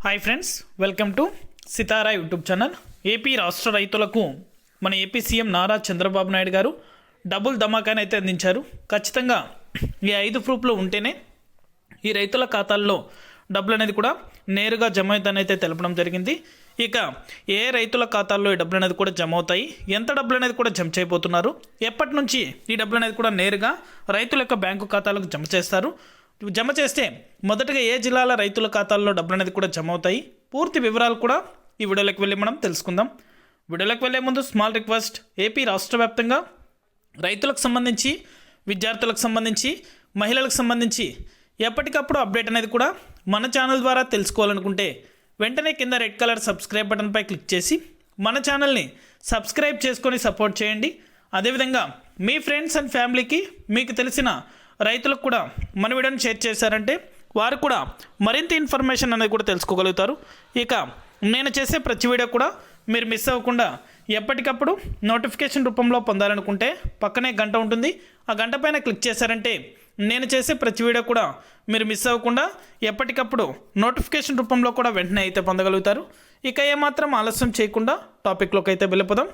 Hi friends welcome to Sitara YouTube channel AP రాష్ట్ర రైతులకు మన AP CM Nara Chandrababu Naidu garu double ధమాకాని అయితే అందించారు ఖచ్చితంగా ఈ ఐదు ప్రూఫ్లు ఉంటేనే ఈ రైతుల ఖాతాల్లో డబ్బులు అనేది కూడా నేరుగా జమ అవుతుందని అయితే తెలపడం జరిగింది ఇక ఏ రైతుల ఖాతాల్లో ఈ డబ్బులు అనేది కూడా జమ అవుతాయి ఎంత డబ్బులు అనేది కూడా జమ చేయబోతున్నారు ఎప్పటి నుంచి ఈ డబ్బులు అనేది కూడా నేరుగా రైతుల యొక్క బ్యాంకు ఖాతాలకు జమ చేస్తారు జమ చేస్తే మొదటగా ఏ జిల్లాల రైతుల ఖాతాల్లో డబ్బులు అనేది కూడా జమ అవుతాయి పూర్తి వివరాలు కూడా ఈ వీడియోలోకి వెళ్ళి మనం తెలుసుకుందాం. వీడియోలోకి వెళ్ళే ముందు స్మాల్ రిక్వెస్ట్ ఏపీ రాష్ట్ర వ్యాప్తంగా రైతులకు సంబంధించి విద్యార్థులకు సంబంధించి మహిళలకు సంబంధించి ఎప్పటికప్పుడు అప్డేట్ అనేది కూడా మన ఛానల్ ద్వారా తెలుసుకోవాలనుకుంటే వెంటనే కింద రెడ్ కలర్ సబ్స్క్రైబ్ బటన్పై క్లిక్ చేసి మన ఛానల్ని సబ్స్క్రైబ్ చేసుకొని సపోర్ట్ చేయండి. అదేవిధంగా మీ ఫ్రెండ్స్ అండ్ ఫ్యామిలీకి మీకు తెలిసిన రైతులకు కూడా మన వీడియోని షేర్ చేశారంటే వారు కూడా మరింత ఇన్ఫర్మేషన్ అనేది కూడా తెలుసుకోగలుగుతారు. ఇక నేను చేసే ప్రతి వీడియో కూడా మీరు మిస్ అవ్వకుండా ఎప్పటికప్పుడు నోటిఫికేషన్ రూపంలో పొందాలనుకుంటే పక్కనే గంట ఉంటుంది. ఆ గంట పైన క్లిక్ చేశారంటే నేను చేసే ప్రతి వీడియో కూడా మీరు మిస్ అవ్వకుండా ఎప్పటికప్పుడు నోటిఫికేషన్ రూపంలో కూడా వెంటనే అయితే పొందగలుగుతారు. ఇక ఏమాత్రం ఆలస్యం చేయకుండా టాపిక్లోకి అయితే వెళ్ళిపోదాం.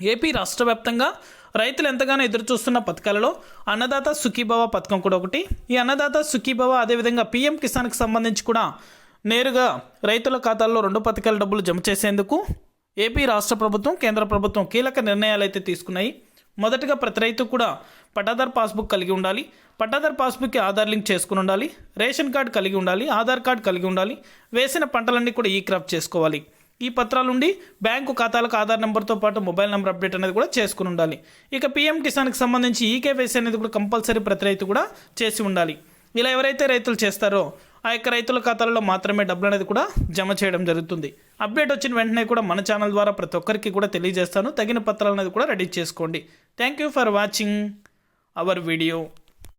ఏపీ రాష్ట్ర వ్యాప్తంగా రైతులు ఎంతగానో ఎదురుచూస్తున్న పథకాలలో అన్నదాత సుఖీభవ పథకం కూడా ఒకటి. ఈ అన్నదాత సుఖీభవ అదేవిధంగా పీఎం కిసాన్కి సంబంధించి కూడా నేరుగా రైతుల ఖాతాల్లో రెండు పథకాల డబ్బులు జమ చేసేందుకు ఏపీ రాష్ట్ర ప్రభుత్వం కేంద్ర ప్రభుత్వం కీలక నిర్ణయాలు అయితే తీసుకున్నాయి. మొదటగా ప్రతి రైతు కూడా పట్టాదార్ పాస్బుక్ కలిగి ఉండాలి. పట్టాదార్ పాస్బుక్కి ఆధార్ లింక్ చేసుకుని ఉండాలి. రేషన్ కార్డు కలిగి ఉండాలి. ఆధార్ కార్డు కలిగి ఉండాలి. వేసిన పంటలన్నీ కూడా ఈ క్రాప్ చేసుకోవాలి. ఈ పత్రాలుండి బ్యాంకు ఖాతాలకు ఆధార్ నెంబర్తో పాటు మొబైల్ నెంబర్ అప్డేట్ అనేది కూడా చేసుకుని ఉండాలి. ఇక పీఎం కిసాన్కి సంబంధించి ఈకేవైసీ అనేది కూడా కంపల్సరీ ప్రతి రైతు కూడా చేసి ఉండాలి. ఇలా ఎవరైతే రైతులు చేస్తారో ఆ యొక్క రైతుల ఖాతాలలో మాత్రమే డబ్బులు అనేది కూడా జమ చేయడం జరుగుతుంది. అప్డేట్ వచ్చిన వెంటనే కూడా మన ఛానల్ ద్వారా ప్రతి ఒక్కరికి కూడా తెలియజేస్తాను. తగిన పత్రాలు అనేది కూడా రెడీ చేసుకోండి. Thank you for watching our video.